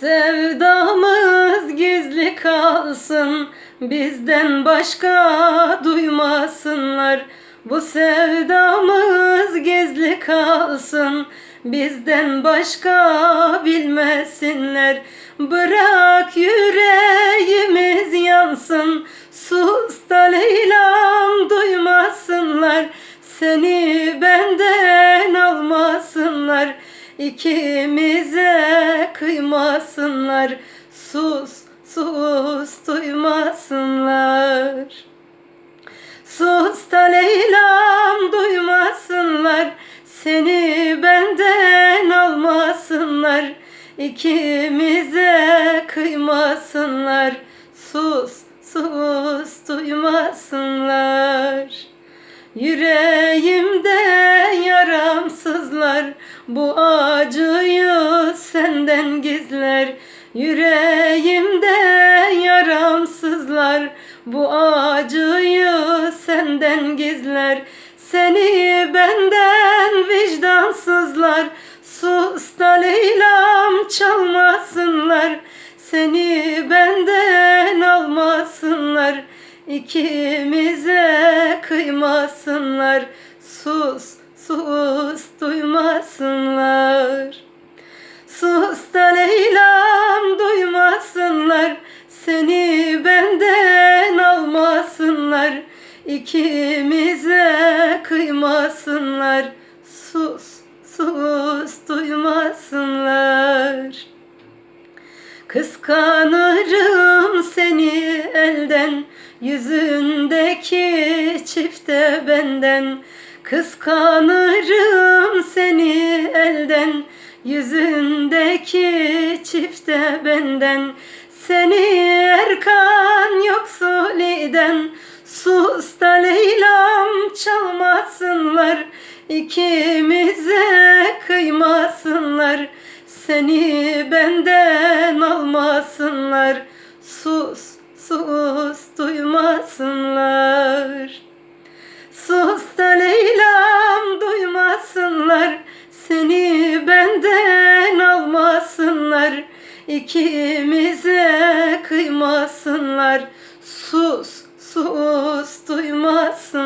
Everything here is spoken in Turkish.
Sevdamız gizli kalsın Bizden başka duymasınlar. Bu sevdamız gizli kalsın Bizden başka bilmesinler. Bırak yüreğimiz yansın Sus da Leyla'm duymasınlar. Seni benden almasınlar İkimize kıymasınlar Sus, sus duymasınlar. Sus da Leyla'm duymasınlar. Seni benden almasınlar. İkimize kıymasınlar. Sus, sus duymasınlar. Yüreğimde yaramsızlar. Bu acıyı senden gizler Yüreğimde yaramsızlar. Bu acıyı senden gizler Seni benden vicdansızlar. Sus da Leyla'm çalmasınlar. Seni benden almasınlar. İkimize kıymasınlar. Sus, sus Seni benden almasınlar. İkimize kıymasınlar. Sus, sus duymasınlar. Kıskanırım seni elden Yüzündeki çifte benden. Kıskanırım seni elden Yüzündeki çifte benden Seni Erkan yoksul eden Sus da Leyla'm çalmasınlar. İkimize kıymasınlar. Seni benden almasınlar. Sus, sus duymasınlar. Sus da Leyla'm duymasınlar. Seni benden almasınlar. İkimize kıymasınlar Sus, sus duymasınlar